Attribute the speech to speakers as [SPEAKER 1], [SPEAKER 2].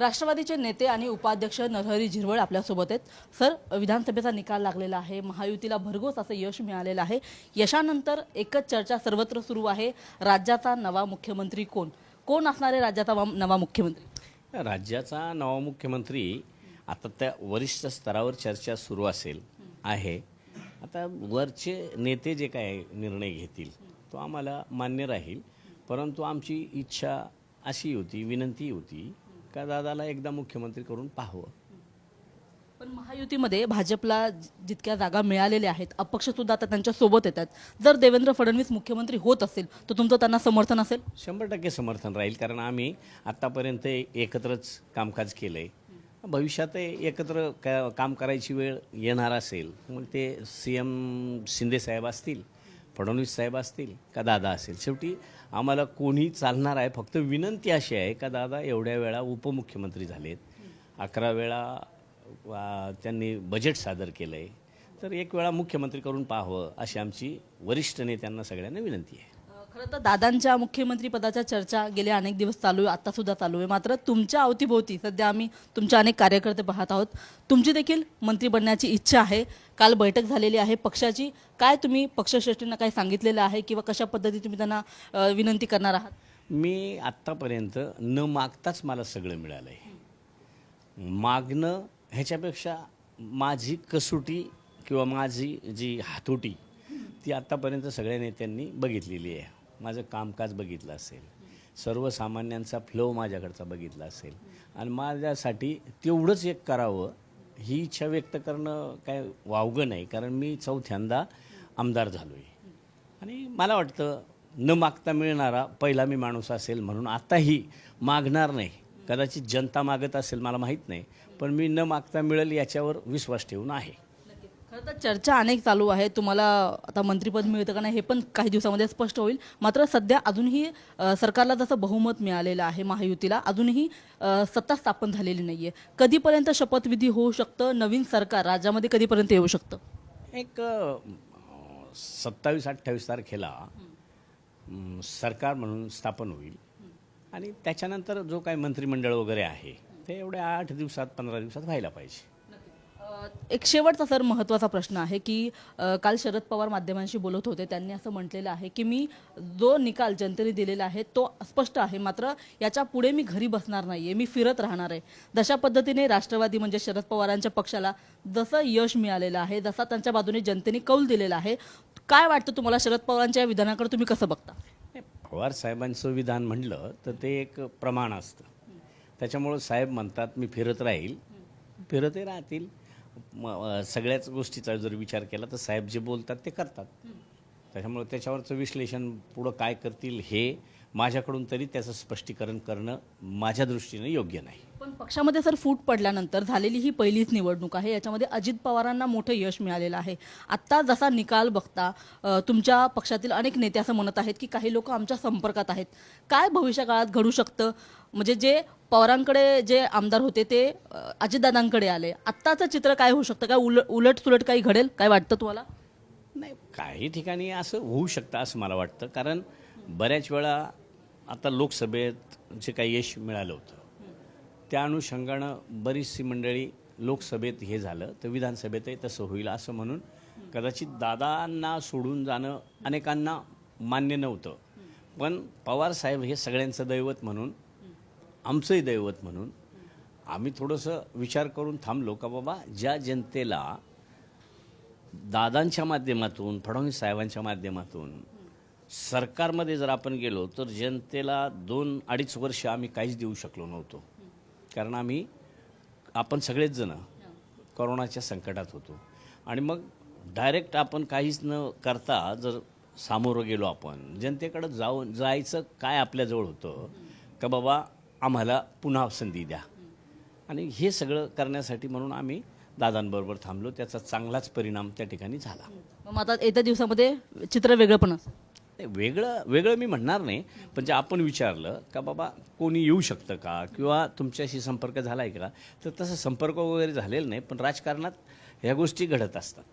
[SPEAKER 1] राष्ट्रवादीचे नेते आणि उपाध्यक्ष नरहरी झिरवळ आपल्यासोबत आहेत. सर विधानसभेचा निकाल लागलेला आहे. महायुतीला भरघोस असं यश मिळालेलं आहे. यशानंतर एकच चर्चा सर्वत्र सुरू आहे. राज्याचा नवा मुख्यमंत्री कोण? कोण असणार आहे राज्याचा नवा मुख्यमंत्री?
[SPEAKER 2] राज्याचा नवा मुख्यमंत्री आता त्या वरिष्ठ स्तरावर चर्चा सुरू असेल आहे. आता वरचे नेते जे काय निर्णय घेतील तो आम्हाला मान्य राहील. परंतु आमची इच्छा अशी होती विनंती होती का दादाला एकदा मुख्यमंत्री करून पाहावं.
[SPEAKER 1] पण महायुतीमध्ये भाजपला जितक्या जागा मिळालेल्या आहेत अपक्ष सुद्धा आता त्यांच्यासोबत येतात. जर देवेंद्र फडणवीस मुख्यमंत्री होत असेल तर तुमचं त्यांना समर्थन असेल?
[SPEAKER 2] शंभर टक्के समर्थन राहील कारण आम्ही आत्तापर्यंत एकत्रच कामकाज केलं आहे भविष्यात एकत्र का काम करायची वेळ येणार असेल मग ते सी एम शिंदेसाहेब असतील फडणवीस साहेब असतील का दादा असेल शेवटी आम्हाला कोणी चालणार आहे? फक्त विनंती अशी आहे का दादा एवढ्या वेळा उपमुख्यमंत्री झालेत. अकरा वेळा त्यांनी बजेट सादर केलं आहे तर एक वेळा मुख्यमंत्री करून पाहावं अशी आमची वरिष्ठ नेत्यांना सगळ्यांना विनंती आहे.
[SPEAKER 1] खरं तर दादांच्या मुख्यमंत्री पदाच्या चर्चा गेले अनेक दिवस चालू आहे आता सुद्धा चालू आहे. मात्र तुमच्या अवतीभोवती सध्या आम्ही तुमच्या अनेक कार्यकर्ते पाहत आहोत. तुमची देखील मंत्री बनण्याची इच्छा आहे. काल बैठक झालेली आहे पक्षाची. काय तुम्ही पक्षश्रेष्ठींना काय सांगितलेलं आहे किंवा कशा पद्धती तुम्ही त्यांना विनंती करणार आहात?
[SPEAKER 2] मी आत्तापर्यंत न मागताच मला सगळं मिळालं आहे मागणं ह्याच्यापेक्षा माझी कसोटी किंवा माझी जी हातोटी ती आत्तापर्यंत सगळ्या नेत्यांनी बघितलेली आहे. माझं कामकाज बघितलं असेल. सर्वसामान्यांचा फ्लो माझ्याकडचा बघितला असेल. आणि माझ्यासाठी तेवढंच एक करावं ही इच्छा व्यक्त करणं काय वावगं नाही कारण मी चौथ्यांदा आमदार झालो आहे आणि मला वाटतं न मागता मिळणारा पहिला मी माणूस असेल म्हणून आताही मागणार नाही. कदाचित जनता मागत असेल मला माहीत नाही. पण मी न मागता मिळेल याच्यावर विश्वास ठेवून आहे.
[SPEAKER 1] खरं तर चर्चा अनेक चालू आहे तुम्हाला आता मंत्रीपद मिळतं का नाही हे पण काही दिवसामध्ये स्पष्ट होईल. मात्र सध्या अजूनही अ, सरकारला जसं बहुमत मिळालेलं आहे महायुतीला अजूनही अ, सत्ता स्थापन झालेली नाही आहे कधीपर्यंत शपथविधी होऊ शकतं? नवीन सरकार राज्यामध्ये कधीपर्यंत येऊ शकतं?
[SPEAKER 2] एक सत्तावीस अठ्ठावीस तारखेला अं, सरकार म्हणून स्थापन होईल. आणि त्याच्यानंतर जो काही मंत्रिमंडळ वगैरे आहे ते एवढ्या आठ दिवसात पंधरा दिवसात व्हायला पाहिजे.
[SPEAKER 1] एक शेवटचा सर महत्त्वाचा प्रश्न आहे की काल शरद पवार माध्यमांशी बोलत होते. त्यांनी असं म्हटलेलं आहे की मी जो निकाल जनतेने दिलेला आहे तो स्पष्ट आहे. मात्र याच्यापुढे मी घरी बसणार नाही आहे मी फिरत राहणार आहे. जशा पद्धतीने राष्ट्रवादी म्हणजे शरद पवारांच्या पक्षाला जसं यश मिळालेलं आहे जसा त्यांच्या बाजूने जनतेने कौल दिलेला आहे काय वाटतं तुम्हाला शरद पवारांच्या या विधानाकडे तुम्ही कसं बघता?
[SPEAKER 2] पवार साहेबांचं विधान म्हटलं तर ते एक प्रमाण असतं. त्याच्यामुळं साहेब म्हणतात मी फिरत राहील. फिरतही राहतील. सगळ्याच गोष्टीचा जर विचार केला तर साहेब जे बोलतात ते करतात. त्याच्यामुळे त्याच्यावरचं विश्लेषण पुढं काय करतील हे माझ्याकडून तरी त्याचं स्पष्टीकरण करणं माझ्या दृष्टीने योग्य नाही.
[SPEAKER 1] पण पक्षामध्ये सर फूट पडल्यानंतर झालेली ही पहिलीच निवडणूक आहे याच्यामध्ये अजित पवारांना मोठं यश मिळालेलं आहे. आत्ता जसा निकाल बघता तुमच्या पक्षातील अनेक नेते असं म्हणत आहेत की काही लोक आमच्या संपर्कात आहेत. काय भविष्यकाळात घडू शकतं? म्हणजे जे पवारांकडे जे आमदार होते ते अजितदादांकडे आले. आत्ताचं चित्र काय होऊ शकतं? काय उलट उलट सुलट काही घडेल? काय वाटतं तुम्हाला?
[SPEAKER 2] नाही. काही ठिकाणी असं होऊ शकतं असं मला वाटतं. कारण बऱ्याच वेळा आता लोकसभेत जे काही यश मिळालं होतं त्या अनुषंगानं बरीचशी मंडळी लोकसभेत हे झालं तर विधानसभेतही तसं होईल असं म्हणून कदाचित दादांना सोडून जाणं अनेकांना मान्य नव्हतं. पण पवार साहेब हे सगळ्यांचं दैवत म्हणून आमचंही दैवत म्हणून आम्ही थोडंसं विचार करून थांबलो का बाबा ज्या जनतेला दादांच्या माध्यमातून फडणवीस साहेबांच्या माध्यमातून सरकारमध्ये जर आपण गेलो तर जनतेला दोन अडीच वर्ष आम्ही काहीच देऊ शकलो नव्हतो. कारण आम्ही आपण सगळेच जण करोनाच्या संकटात होतो. आणि मग डायरेक्ट आपण काहीच न करता जर सामोरं गेलो आपण जनतेकडं जाऊन जायचं काय आपल्याजवळ होतं का बाबा आम्हाला पुन्हा संधी द्या. आणि हे सगळं करण्यासाठी म्हणून आम्ही दादांबरोबर थांबलो. त्याचा चांगलाच परिणाम त्या ठिकाणी झाला.
[SPEAKER 1] मग आता येत्या दिवसामध्ये चित्र वेगळं पण असं
[SPEAKER 2] नाही, वेगळं वेगळं मी म्हणणार नाही पण जे आपण विचारलं का बाबा कोणी येऊ शकतं का? किंवा तुमच्याशी संपर्क झाला आहे का? तर तसं संपर्क वगैरे झालेला नाही पण राजकारणात ह्या गोष्टी घडत असतात.